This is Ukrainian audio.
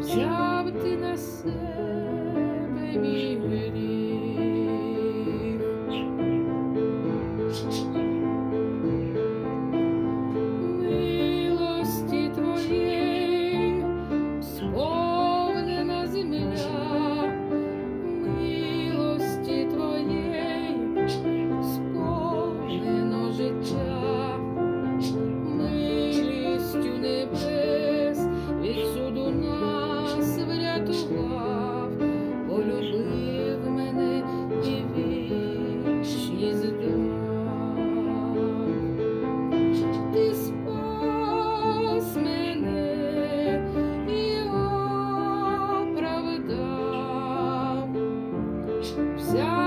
взяв ти на себе мій гріх. Yeah.